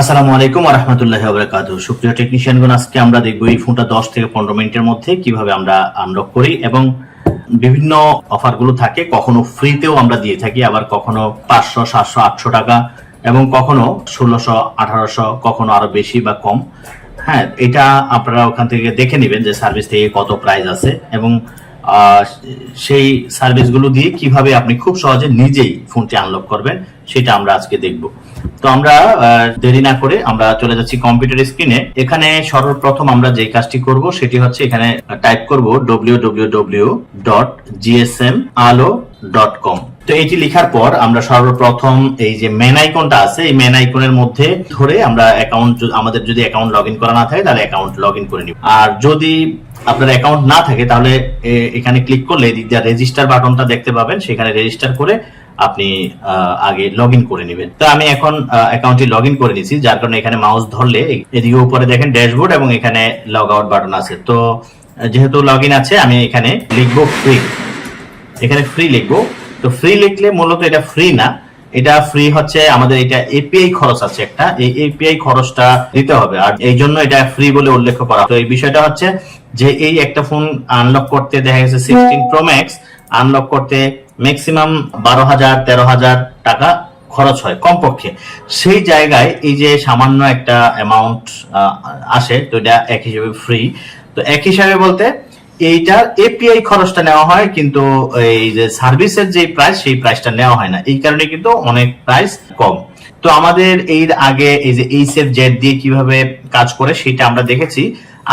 আসসালামু আলাইকুম রহমতুল্লাহ বরকাত সুপ্রিয় টেকনিশিয়ানগণ, আজকে আমরা দেখব এই ফোনটা দশ থেকে পনেরো মিনিটের মধ্যে কীভাবে আমরা আনলক করি এবং বিভিন্ন অফারগুলো থাকে, কখনো ফ্রিতেও আমরা দিয়ে থাকি, আবার কখনো পাঁচশো, সাতশো, আটশো টাকা এবং কখনো ষোলোশো, আঠারোশো, কখনো আরও বেশি বা কম। হ্যাঁ এটা আপনারা ওখান থেকে দেখে নেবেন যে সার্ভিস থেকে কত প্রাইস আছে এবং সেই সার্ভিসগুলো দিয়ে কীভাবে আপনি খুব সহজে নিজেই ফোনটি আনলক করবেন, সেটা আমরা আজকে দেখব। তো আমরা দেরি না করে আমরা চলে যাচ্ছি কম্পিউটার স্ক্রিনে এখানে সর্বপ্রথম আমরা যে কাজটি করব, সেটি হচ্ছে এখানে টাইপ করব কম তো এটি লেখার পর আমরা সর্বপ্রথম এই যে মেন আইকনটা আছে, এই মেন আইকনের মধ্যে ধরে আমরা অ্যাকাউন্ট আমাদের যদি অ্যাকাউন্ট লগ করা না থাকে, তাহলে অ্যাকাউন্ট লগ করে নিব। আর যদি আপনার অ্যাকাউন্ট না থাকে, তাহলে এখানে ক্লিক করলে দিয়ে রেজিস্টার বাটনটা দেখতে পাবেন, সেখানে রেজিস্টার করে আপনি আগে লগ করে নেবেন। তো আমি এখন অ্যাকাউন্টটি লগ করে নিয়েছি যার কারণে এখানে মাউস ধরলে এদিকে উপরে দেখেন ড্যাশবোর্ড এবং এখানে লগ আউট বাটন আছে। তো, যেহেতু লগ আছে, আমি এখানে লিখব ফ্রি এখানে ফ্রি লিখব। তো ফ্রি লিখলে মূলত এটা ফ্রি না। এটা ফ্রি হচ্ছে, আমাদের এটা এপিআই খরচ আছে একটা। এই এপিআই খরচটা দিতে হবে, আর এই জন্য এটা ফ্রি বলে উল্লেখ করা। তো এই বিষয়টা হচ্ছে যে এই একটা ফোন আনলক করতে দেখা গেছে সিক্সটিন প্রো ম্যাক্স আনলক করতে ম্যাক্সিমাম বারো হাজার, তেরো হাজার টাকা খরচ হয় কমপক্ষে। সেই জায়গায় এই যে সামান্য একটা অ্যামাউন্ট আসে, তো এটা এক হিসেবে ফ্রি তো এক হিসাবে বলতে এইটার এপিআই খরচটা নেওয়া হয়, কিন্তু এই যে সার্ভিসের যে প্রাইস সেই প্রাইসটা নেওয়া হয় না। এই কারণে কিন্তু অনেক প্রাইস কম। তো আমাদের এর আগে এই যে এইসএফ জেড দিয়ে কীভাবে কাজ করে, সেটা আমরা দেখেছি।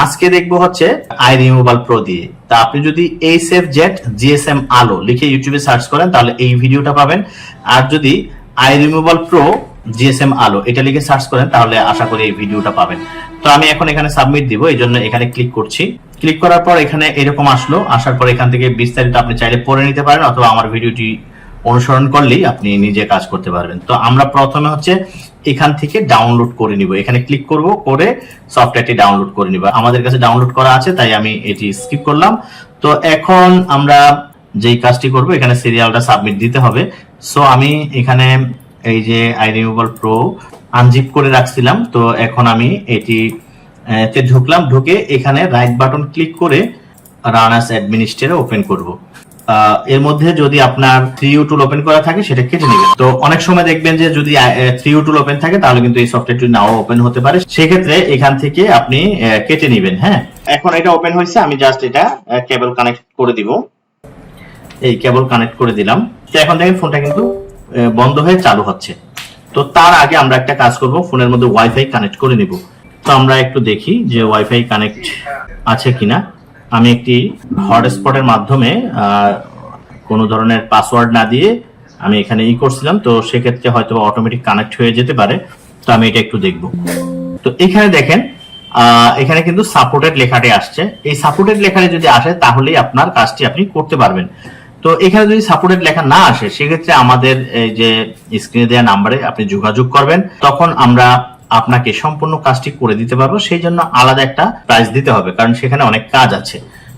আজকে দেখব হচ্ছে আই রিমুভাল প্রো দিয়ে। তা আপনি যদি এইসএফ জেড জিএসএম আলো লিখে ইউটিউবে সার্চ করেন, তাহলে এই ভিডিওটা পাবেন। আর যদি আই রিমুভাল প্রো জিএসএম আলো এটা লিখে সার্চ করেন, তাহলে আশা করি এই ভিডিওটা পাবেন। তো আমি এখন এখানে সাবমিট দিব, এই জন্য এখানে ক্লিক করছি। ক্লিক করার পর এখানে এরকম আসলো। আসার পর এখান থেকে বিস্তারিত আপনি চাইলে পড়ে নিতে পারেন অথবা আমার ভিডিওটি অনুসরণ করলেই আপনি নিজে কাজ করতে পারবেন। তো আমরা প্রথমে হচ্ছে এখান থেকে ডাউনলোড করে নিব। এখানে ক্লিক করব, করে সফটওয়্যারটি ডাউনলোড করে নিব। আমাদের কাছে ডাউনলোড করা আছে, তাই আমি এটি স্কিপ করলাম। তো এখন আমরা যেই কাজটি করব, এখানে সিরিয়ালটা সাবমিট দিতে হবে। সো আমি এখানে এই যে আই রিমুভাল প্রো আনজিপ করে রাখছিলাম। তো এখন আমি এটি তে ঢুকলাম, ঢুকে এখানে রাইট বাটন ক্লিক করে রান অ্যাস অ্যাডমিনিস্ট্রেটর ওপেন করব এর মধ্যে যদি আপনার থ্রি ইউ টুল ওপেন করা থাকে, সেটা কেটে নেবেন। তো অনেক সময় দেখবেন যে যদি থ্রি ইউ টুল ওপেন থাকে, তাহলে কিন্তু এই সফটওয়্যারটি নাও ওপেন হতে পারে। সেক্ষেত্রে এখান থেকে আপনি কেটে নেবেন হ্যাঁ? এখন এটা ওপেন হয়েছে, আমি জাস্ট এটা কেবল কানেক্ট করে দিব। এই কেবল কানেক্ট করে দিলাম। তো এখন দেখেন ফোনটা কিন্তু বন্ধ হয়ে চালু হচ্ছে। তো তার আগে আমরা একটা কাজ করব, ফোনের মধ্যে ওয়াইফাই কানেক্ট করে নিব। তো আমরা একটু দেখি যে ওয়াইফাই কানেক্ট আছে কিনা। আমি একটি হটস্পটের মাধ্যমে কোনো ধরনের পাসওয়ার্ড না দিয়ে আমি এখানে ই করছিলাম, তো সেক্ষেত্রে হয়তো অটোমেটিক কানেক্ট হয়ে যেতে পারে। তো আমি এটা একটু দেখব। তো এখানে দেখেন এখানে কিন্তু সাপোর্টেড লেখাটি আসছে। এই সাপোর্টেড লেখাটি যদি আসে, তাহলেই আপনার কাজটি আপনি করতে পারবেন। তো এখানে যদি সাপোর্টেড লেখা না আসে, সেক্ষেত্রে আমাদের এই যে স্ক্রিনে দেওয়া নাম্বারে আপনি যোগাযোগ করবেন। তখন আমরা আপনাকে সম্পূর্ণ কাজটি করে দিতে পারব, সেই জন্য আলাদা একটা প্রাইস দিতে হবে, কারণ সেখানে অনেক কাজ আছে।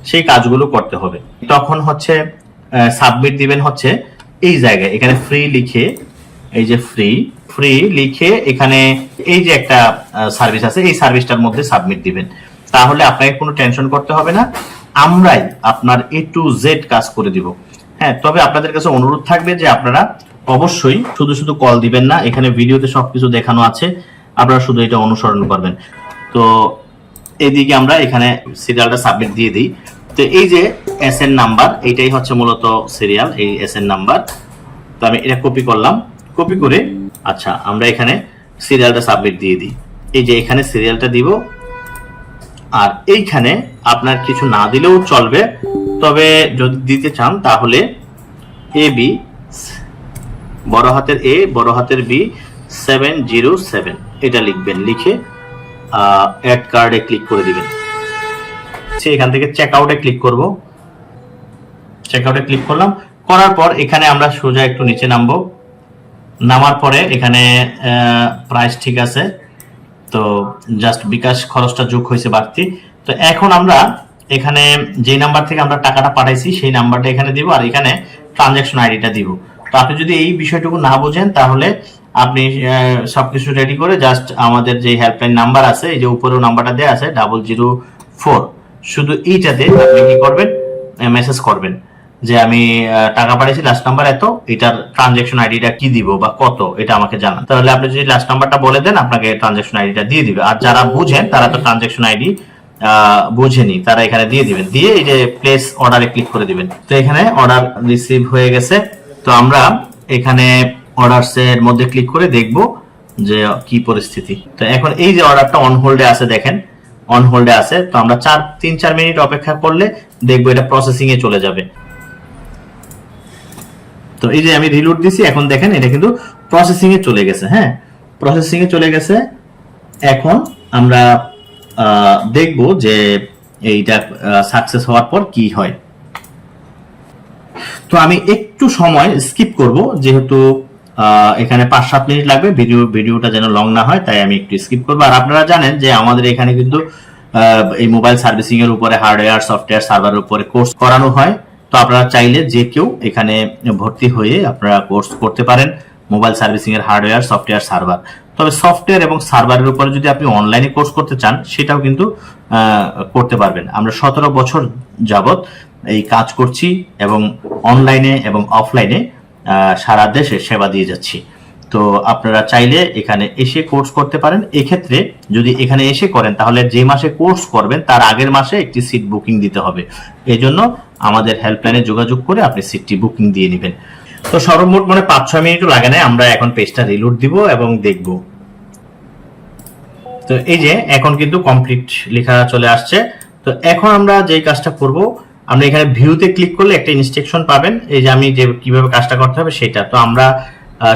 সেই কাজগুলো করতে হবে। তখন হচ্ছে সাবমিট দিবেন হচ্ছে এই জায়গায়, এখানে ফ্রি লিখে, এই যে ফ্রি ফ্রি লিখে এখানে এই যে একটা সার্ভিস আছে, এই সার্ভিসটার মধ্যে সাবমিট দিবেন। তাহলে আপনাকে কোনো টেনশন করতে হবে না। আমরাই আপনার এ টু জেড কাজ করে দিব। হ্যাঁ তবে আপনাদের কাছে অনুরোধ থাকবে যে আপনারা অবশ্যই শুধু শুধু কল দিবেন না, এখানে ভিডিওতে সবকিছু দেখানো আছে। আপনারা শুধু এটা অনুসরণ করবেন। তো এদিকে আমরা এখানে সিরিয়ালটা সাবমিট দিয়ে দিই। তো এই যে এস এন নাম্বার এইটাই হচ্ছে মূলত সিরিয়াল এই এস এন নাম্বার তো আমি এটা কপি করলাম। কপি করে আচ্ছা আমরা এখানে সিরিয়ালটা সাবমিট দিয়ে দিই। এই যে এখানে সিরিয়ালটা দিব। আর এইখানে আপনার কিছু না দিলেও চলবে। তবে যদি দিতে চান, তাহলে এ বি বড় হাতের এ বড় হাতের বি সেভেন জিরো সেভেন এটা লিখবেন, লিখে অ্যাড কার্ডে ক্লিক করে দিবেন। সে এখান থেকে চেক আউটে ক্লিক করব। চেক আউটে ক্লিক করলাম। করার পর এখানে আমরা সোজা একটু নিচে নামবো। নামার পরে এখানে প্রাইস ঠিক আছে। তো জাস্ট বিকাশ খরচটা যোগ হয়েছে বাড়তি। তো এখন আমরা এখানে যে নাম্বার থেকে আমরা টাকাটা পাঠাইছি, সেই নাম্বারটা এখানে দিব আর এখানে ট্রানজাকশন আইডিটা দিব। তো আপনি যদি এই বিষয়টুকু না বোঝেন, তাহলে আপনি আহ, সবকিছু রেডি করে জাস্ট আমাদের যে হেল্পলাইন নাম্বার আছে এই যে উপরেও নাম্বারটা দেওয়া আছে ডাবল জিরো ফোর শুধু এইটাতে আপনি কি করবেন মেসেজ করবেন যে আমি টাকা পাঠিয়েছি লাস্ট নাম্বার এত এটার ট্রানজেকশন আইডিটা কি দিব বা কত এটা আমাকে জানান। তাহলে আপনি যদি লাস্ট নাম্বারটা বলে দেন আপনাকে ট্রানজেকশন আইডিটা দিয়ে দিবে। আর যারা বুঝেন তারা তো ট্রানজেকশন আইডি বুঝেনি তারা এখানে দিয়ে দিবেন। দিয়ে এই যে প্লেস অর্ডারে ক্লিক করে দিবেন। তো এখানে অর্ডার রিসিভ হয়ে গেছে। তো আমরা এখানে অর্ডারস এর মধ্যে ক্লিক করে দেখব যে কি পরিস্থিতি। তো এখন এই যে অর্ডারটা অন হোল্ডে আছে দেখেন অন হোল্ডে আছে। তো আমরা চার, তিন, চার মিনিট অপেক্ষা করলে দেখব এটা প্রসেসিং এ চলে যাবে। তো এই যে আমি রিলোড দিছি, এখন দেখেন এটা কিন্তু প্রসেসিং এ চলে গেছে হ্যাঁ? প্রসেসিং এ চলে গেছে। এখন আমরা দেখব যে এইটা সাকসেস হওয়ার পর কি হয়। তো আমি একটু সময় স্কিপ করব, যেহেতু এখানে পাঁচ, সাত মিনিট লাগবে। ভিডিও, ভিডিওটা যেন লং না হয়, তাই আমি একটু স্কিপ করব। আর আপনারা জানেন যে আমাদের এখানে কিন্তু এই মোবাইল সার্ভিসিং এর উপরে হার্ডওয়্যার সফটওয়্যার সার্ভারের উপরে কোর্স করানো হয়। তো আপনারা চাইলে যে কেউ এখানে ভর্তি হয়ে আপনারা কোর্স করতে পারেন মোবাইল সার্ভিসিং এর হার্ডওয়্যার সফটওয়্যার সার্ভার তবে সফটওয়্যার এবং সার্ভারের উপরে যদি আপনি অনলাইনে কোর্স করতে চান, সেটাও কিন্তু করতে পারবেন। আমরা সতেরো বছর যাবত এই কাজ করছি এবং অনলাইনে এবং অফলাইনে সারা দেশে সেবা দিয়ে যাচ্ছি। তো আপনারা চাইলে এখানে এসে কোর্স করতে পারেন। এক্ষেত্রে যদি এখানে এসে করেন, তাহলে যে মাসে কোর্স করবেন, তার আগের মাসে একটি সিট বুকিং দিতে হবে। এই জন্য আমাদের হেল্পলাইনে যোগাযোগ করে আপনি সিটটি বুকিং দিয়ে নেবেন। তো সর্বমোট মানে পাঁচ ছয় মিনিটও লাগে না আমরা এখন পেজটা রিলোড দিব এবং দেখব। তো এই যে, এখন কিন্তু কমপ্লিট লেখা চলে আসছে। তো এখন আমরা যে কাজটা করব আমরা এখানে ভিউতে ক্লিক করলে একটা ইনস্ট্রাকশন পাবেন। এই যে আমি যে কীভাবে কাজটা করতে হবে সেটা। তো আমরা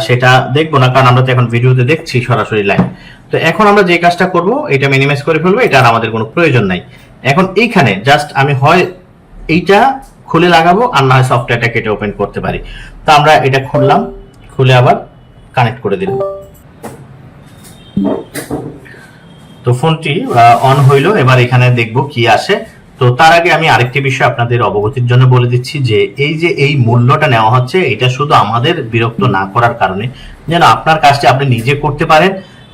সেটা দেখব না, কারণ আমরা তো এখন ভিডিওতে দেখছি সরাসরি লাইভ তো এখন আমরা যে কাজটা করব, এটা মিনিমাইজ করে ফেলব, এটা আর আমাদের কোনো প্রয়োজন নাই। এখন এইখানে জাস্ট আমি হয় এইটা খুলে লাগাবো, আর না হয় সফটওয়্যারটা কেটে ওপেন করতে পারি। তো আমরা এটা খুললাম, খুলে আবার কানেক্ট করে দিলাম। তো ফোনটি অন হইল, এবার এখানে দেখব কি আসে। তো তার আগে আমি আরেকটি বিষয় আপনাদের অবগতির জন্য বলে দিচ্ছি যে এই যে এই মূল্যটা নেওয়া হচ্ছে, এটা শুধু আমাদের বিরক্ত না করার কারণে। যেন আপনার কাজটি আপনি নিজে করতে পারেন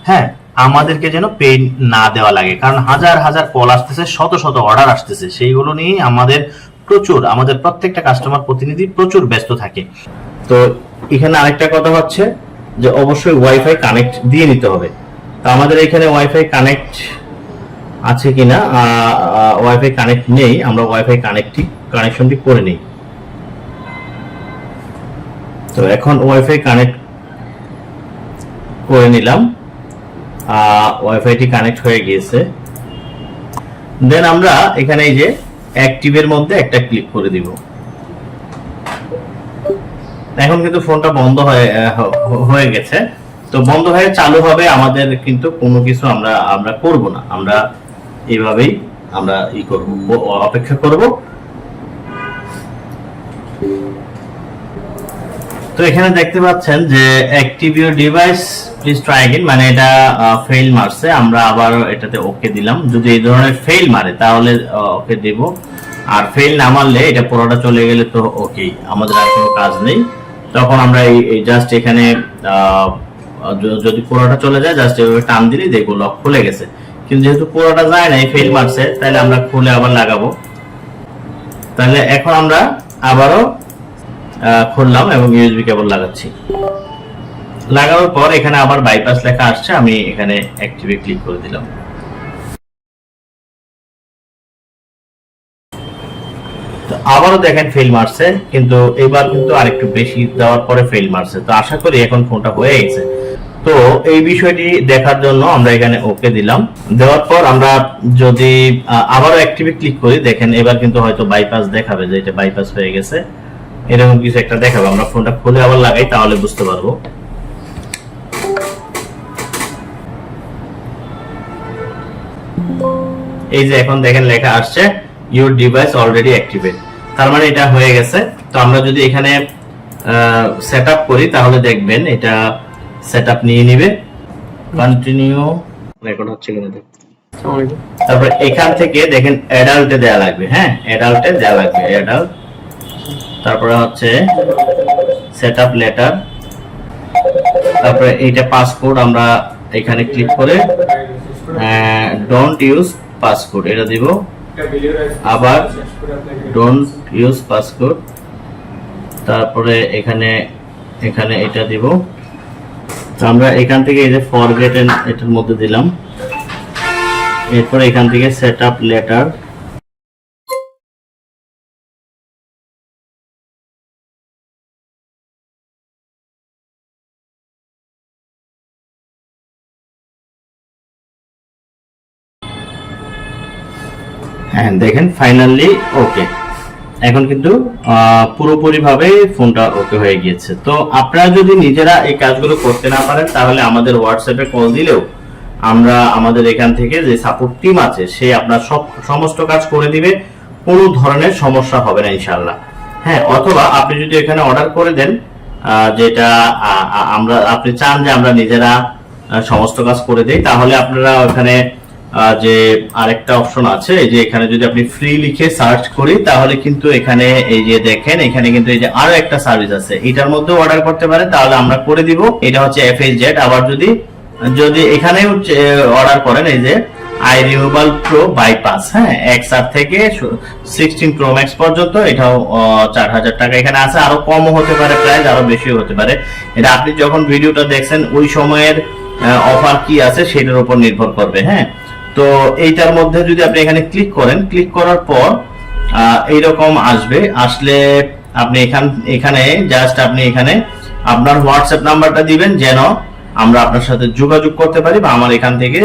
হ্যাঁ আমাদেরকে যেন পে না দেওয়া লাগে। কারণ হাজার হাজার কল আসতেছে, শত শত অর্ডার আসতেছে। সেইগুলো নিয়ে আমাদের প্রচুর, আমাদের প্রত্যেকটা কাস্টমার প্রতিনিধি প্রচুর ব্যস্ত থাকে। তো এখানে আরেকটা কথা হচ্ছে যে, অবশ্যই ওয়াইফাই কানেক্ট দিয়ে নিতে হবে। তো আমাদের এখানে ওয়াইফাই কানেক্ট আছে কিনা ওয়াইফাই কানেক্ট নেই, আমরা ওয়াইফাই কানেক্টটি কানেকশনটি করে নিই। তো এখন ওয়াইফাই কানেক্ট করে নিলাম। ওয়াইফাইটি কানেক্ট হয়ে গিয়েছে। দেন আমরা এখানে এই যে অ্যাক্টিভের মধ্যে একটা ক্লিক করে দিব। এখন কিন্তু ফোনটা বন্ধ হয়ে হয়ে গেছে। তো বন্ধ হয়ে চালু হবে আমাদের কিন্তু কোনো কিছু আমরা আমরা করব না। আমরা এইভাবেই আমরা ই করব, অপেক্ষা করব। তো এখানে দেখতে পাচ্ছেন যে active your device please try again মানে এটা ফেল মারছে। আমরা আবার এটাতে ওকে দিলাম। যদি এই ধরনের ফেল মারে, তাহলে ওকে দেব। আর ফেল না মারলে এটা পুরোটা চলে গেলে তো ওকে আমাদের আর কোনো কাজ নেই। তখন আমরা এই জাস্ট এখানে যদি পুরোটা চলে যায় জাস্ট এভাবে টান দিলেই দেখব লক খুলে গেছে। কিন্তু যেহেতু পুরোটা যায় না ফেল মারছে, তাহলে আমরা খুলে আবার লাগাবো। তাহলে এখন আমরা আবারও খুললাম এবং ইউএসবি কেবল লাগাচ্ছি। লাগানোর পর এখানে আবার বাইপাস লেখা আসছে, আমি এখানে অ্যাক্টিভে ক্লিক করে দিলাম। আবারও দেখেন ফেল মারছে, কিন্তু এবার কিন্তু আরেকটু বেশি দেওয়ার পরে ফেল মারছে। তো আশা করি এখন ফোনটা হয়ে গেছে। তো এই বিষয়টি দেখার জন্য আমরা এখানে ওকে দিলাম। দেওয়ার পর আমরা যদি আবারও অ্যাক্টিভে ক্লিক করি, দেখেন এবার কিন্তু হয়তো বাইপাস দেখাবে যে এটা বাইপাস হয়ে গেছে। এরকম কিছু একটা দেখাবে। আমরা ফোনটা খুলে আবার লাগাই, তাহলে বুঝতে পারব। এই যে এখন দেখেন লেখা আসছে ইউর ডিভাইস অলরেডি অ্যাক্টিভেট তার মানে এটা হয়ে গেছে। তো আমরা যদি এখানে সেট করি, তাহলে দেখবেন এটা সেট আপ নিয়ে নিবে। কন্টিনিউ রেকর্ড হচ্ছে কিনা দেখ। তারপর এখান থেকে দেখেন অ্যাডাল্টে দেয়া লাগবে হ্যাঁ? অ্যাডাল্টে দেয়া লাগবে অ্যাডাল্ট তারপরে হচ্ছে সেট আপ লেটার তারপরে এইটা পাসপোর্ট আমরা এখানে ক্লিক করে ডোন্ট ইউজ পাসপোর্ট এটা দিব। আবার ডোন্ট ইউজ পাসপোর্ট তারপরে এখানে এখানে এটা দিব। আমরা এখান থেকে এই যে ফরগেট এটার মধ্যে দিলাম। এরপর এখান থেকে সেট আপ লেটার হ্যাঁ দেখেন ফাইনালি ওকে এখন কিন্তু পুরোপুরি ভাবে ফোনটা ওকে হয়ে গিয়েছে। তো আপনারা যদি নিজেরা এই কাজগুলো করতে না পারেন, তাহলে আমাদের হোয়াটসঅ্যাপে কল দিলেও আমরা আমাদের এখান থেকে যে সাপোর্ট টিম আছে, সে আপনার সব, সমস্ত কাজ করে দিবে। কোনো ধরনের সমস্যা হবে না ইনশাল্লাহ হ্যাঁ অথবা আপনি যদি এখানে অর্ডার করে দেন যেটা আমরা, আপনি চান যে আমরা নিজেরা সমস্ত কাজ করে দিই, তাহলে আপনারা ওখানে যে আরেকটা অপশন আছে যে এখানে যদি আপনি ফ্রি লিখে সার্চ করি, তাহলে কিন্তু এখানে এই যে দেখেন, এখানে কিন্তু এই যে আরও একটা সার্ভিস আছে। এটার মধ্যে অর্ডার করতে পারেন তাহলে আমরা করে দিব। এটা হচ্ছে এফএইচজেড আবার যদি যদি এখানে অর্ডার করেন, এই যে আই রিমুভাল প্রো বাইপাস হ্যাঁ এক্স আর থেকে সিক্সটিন প্রো ম্যাক্স পর্যন্ত, এটাও চার হাজার টাকা এখানে আছে। আরও কমও হতে পারে প্রাইস আরও বেশিও হতে পারে। এটা আপনি যখন ভিডিওটা দেখছেন, ওই সময়ের অফার কি আছে, সেটার উপর নির্ভর করবে হ্যাঁ। তো এইটার মধ্যে যদি আপনি এখানে ক্লিক করেন ক্লিক করার পর এইরকম আসবে। আসলে আপনি এখান, এখানে জাস্ট আপনি এখানে আপনার হোয়াটসঅ্যাপ নাম্বারটা দিবেন, যেন আমরা আপনার সাথে যোগাযোগ করতে পারি বা আমার এখান থেকে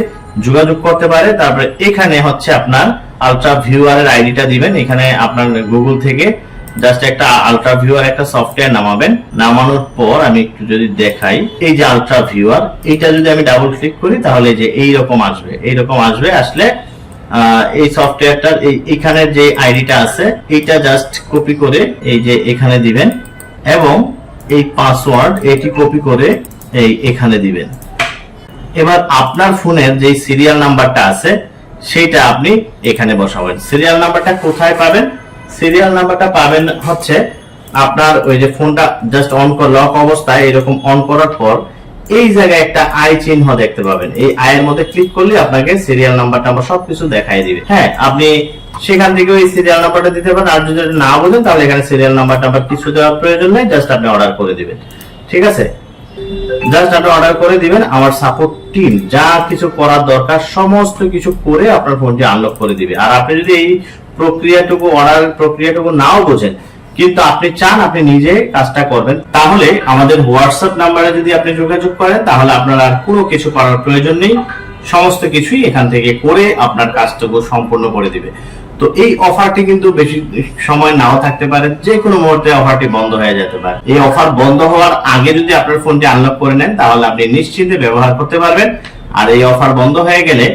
যোগাযোগ করতে পারে। তারপরে এখানে হচ্ছে আপনার আলট্রা ভিউয়ার এর আইডিটা দিবেন। এখানে আপনার গুগল থেকে জাস্ট একটা আলট্রা ভিউয়ার একটা সফটওয়্যার নামাবেন। নামানোর পর আমি একটু যদি দেখাই, এই যে আলট্রা ভিউয়ার এইটা যদি আমি ডাবল ক্লিক করি, তাহলে যে এই রকম আসবে। এই রকম আসবে, আসলে এই সফটওয়্যারটার এখানে যে আইডিটা আছে, এইটা জাস্ট কপি করে এই যে এখানে দিবেন এবং এই পাসওয়ার্ড এটি কপি করে এই এখানে দিবেন। এবার আপনার ফোনের যে সিরিয়াল নাম্বারটা আছে, সেইটা আপনি এখানে বসাবেন। সিরিয়াল নাম্বারটা কোথায় পাবেন? সিরিয়াল নাম্বারটা পাবেন হচ্ছে আপনার ওই যে ফোনটা জাস্ট অন কর লক অবস্থায় এরকম অন করার পর এই জায়গায় একটা আই চিহ্ন দেখতে পাবেন। এই আয়ের মধ্যে ক্লিক করলে আপনাকে সিরিয়াল নাম্বারটা আমরা সবকিছু দেখাই দিবে। হ্যাঁ আপনি সেখান থেকে ওই সিরিয়াল নাম্বারটা দিতে পারেন। আর যদি না বোঝেন, তাহলে এখানে সিরিয়াল নাম্বারটা আবার কিছু দেওয়ার প্রয়োজন নেই। জাস্ট আপনি অর্ডার করে দিবেন। ঠিক আছে? জাস্ট আপনি অর্ডার করে দিবেন। আমার সাপোর্ট টিম যা কিছু করার দরকার, সমস্ত কিছু করে আপনার ফোনটি আনলক করে দিবে। আর আপনি যদি এই প্রক্রিয়াটুকু অর্ডার প্রক্রিয়াটুকু নাও বোঝেন, কিন্তু আপনি চান আপনি নিজে কাজটা করবেন। তাহলে আমাদের হোয়াটসঅ্যাপ নাম্বারে যদি আপনি যোগাযোগ করেন, তাহলে আপনার আর কোনো কিছু করার প্রয়োজন নেই। সমস্ত কিছুই এখান থেকে করে আপনার কাজটুকু সম্পূর্ণ করে দিবে। তো এই অফারটি কিন্তু বেশি সময় নাও থাকতে পারে যে কোনো মুহূর্তে অফারটি বন্ধ হয়ে যেতে পারে। এই অফার বন্ধ হওয়ার আগে যদি আপনার ফোনটি আনলক করে নেন, তাহলে আপনি নিশ্চিন্তে ব্যবহার করতে পারবেন। আর এই অফার বন্ধ হয়ে গেলে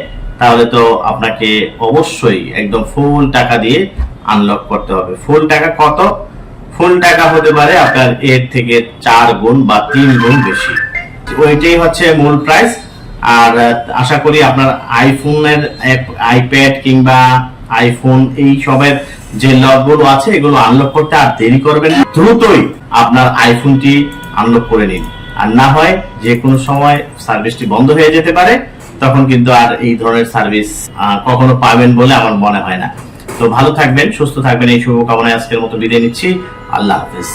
তাহলে তো আপনাকে অবশ্যই একদম ফুল টাকা দিয়ে আনলক করতে হবে। ফুল টাকা কত? ফুল টাকা হতে পারে আপনার এর থেকে চার গুণ বা তিন গুণ বেশি। ওইটাই হচ্ছে মূল প্রাইস আর আশা করি আপনার আইফোনের আইপ্যাড কিংবা আইফোন এই সবের যে লকগুলো আছে, এগুলো আনলক করতে আর দেরি করবেন। দ্রুতই আপনার আইফোনটি আনলক করে নিন। আর না হয় যে কোনো সময় সার্ভিসটি বন্ধ হয়ে যেতে পারে। তখন কিন্তু আর এই ধরনের সার্ভিস কখনো পাবেন বলে আমার মনে হয় না। তো ভালো থাকবেন, সুস্থ থাকবেন, এই শুভকামনায় আজকের মতো বিদায় নিচ্ছি। আল্লাহ হাফিজ।